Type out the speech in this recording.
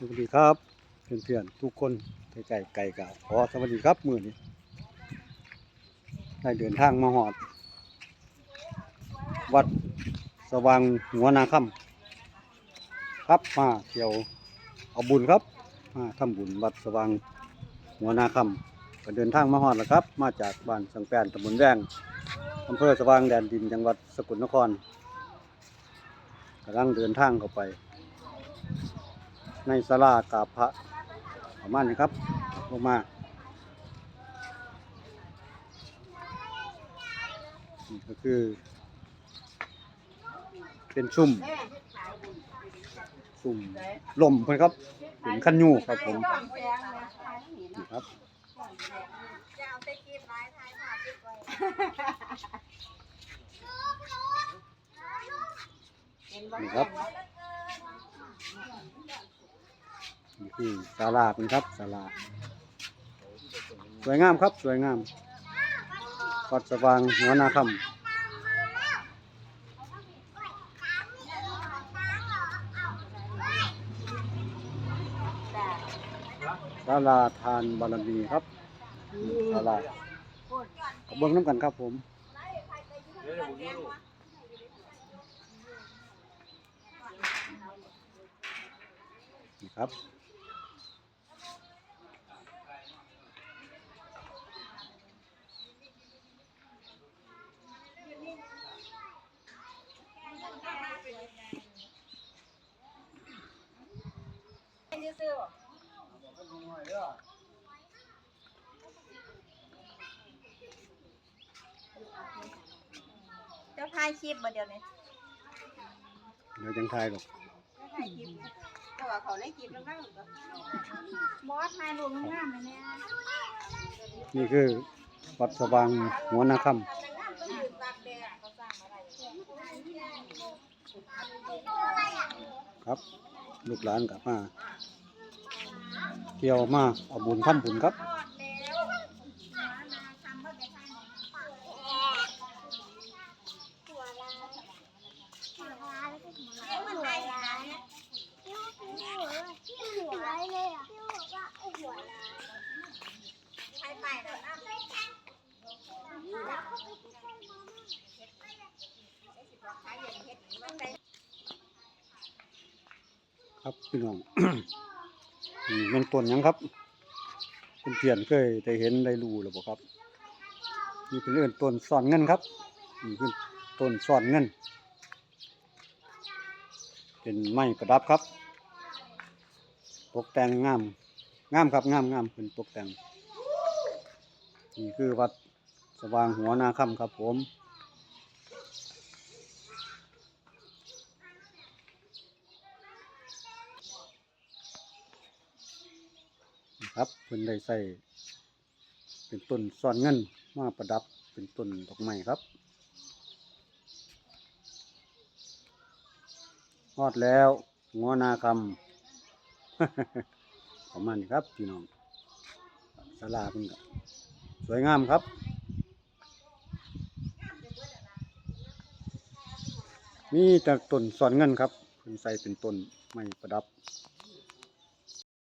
สวัสดีครับเพื่อนๆทุกคนไก่ไก่ไก่กาขอสวัสดีครับมือนี้ได้เดินทางมาหอด วัดสว่างหัวนาค่ำครับมาเที่ยวเอาบุญครับมาทำบุญวัดสว่างหัวนาค่ำก็เดินทางมาหอดแล้วครับ มาจากบ้านสังแปนตำบลแวงอำเภอสว่างแดนดินจังหวัดสกลนครกำลังเดินทางเข้าไป ในศาลากาพระประมาณนี้ครับ ลงมาก็คือ เป็นซุ่มซุ่มลมเพิ่นครับเป็นขั้นยูครับผมนี่ครับนี่ครับ นี่คือศาลาเป็นครับศาลา สวยงามครับ สวยงามวัดสว่างหัวนาคำศาลาทานบารมีครับศาลาเบิ้งน้ำกันครับผมนี่ครับ เจ้าถ่ายคลิปบ่เดี๋ยวนี้เดี๋ยวจังทายหรอกเจ้าถ่ายคลิปแต่ว่าเขาได้คลิปแล้วบ้างก็บอสถ่ายรูปงามๆเลยเนี่ยนี่คือวัดสว่างหัวนาคำครับ ลูกหลานกลับมา เที่ยวมาเอาบุญทำบุญครับครับพี่น้อง เป็นต้นยังครับเป็นเปลี่ยนเคยได้เห็นได้รู้หรือเปล่าครับนี่เป็นเรื่องต้นซ่อนเงินครับนี่คือต้นซ่อนเงิน เป็นไม้ประดับครับ ตกแต่งงามงามครับงามงามเป็นตกแต่งนี่คือวัดสว่างหัวนาค่ำครับผม ครับเพิ่นได้ใส่เป็นต้นซ่อนเงินมาประดับเป็นต้นดอกไม้ครับฮอดแล้วงอนาคำประมาณนี้ครับพี่น้องศาลาเพิ่นก็สวยงามครับ มีแต่ต้นซ่อนเงินครับเพิ่นใส่เป็นต้นไม้ประดับ